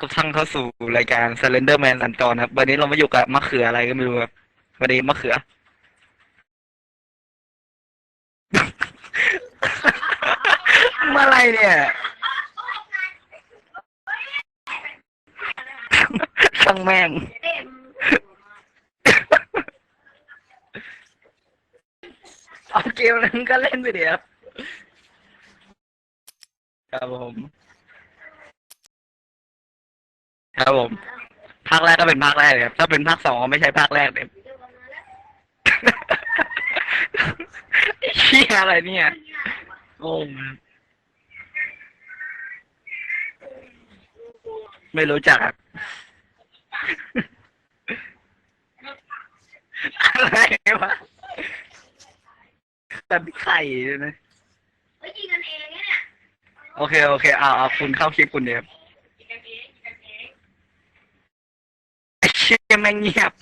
ทุกท่านเข้าสู่รายการ Slender Man สัญจรครับ วันนี้เรามาอยู่กับมะเขืออะไรก็ไม่รู้ครับวันนี้มะเขือเมื่อไรเนี่ย ช่างแม่ง เอาเกมนั้นก็เล่นไปเดี๋ยวครับผม ครับผมภาคแรกก็เป็นภาคแรกเลยครับถ้าเป็นภาคสองก็ไม่ใช่ภาคแรกเลยไอ้เชี่ยอะไรเนี่ยโอ้ครับไม่รู้จักอะอะไรวะแบบไข่ด้วยนะเฮ้ยยิงกันเองเนี่ยโอเค โอเค เอาเอาคุณเข้าคลิปคุณเดียว ยิงกันเองยิงกันเอง ไอ้เชี่ยแม่งเงียบ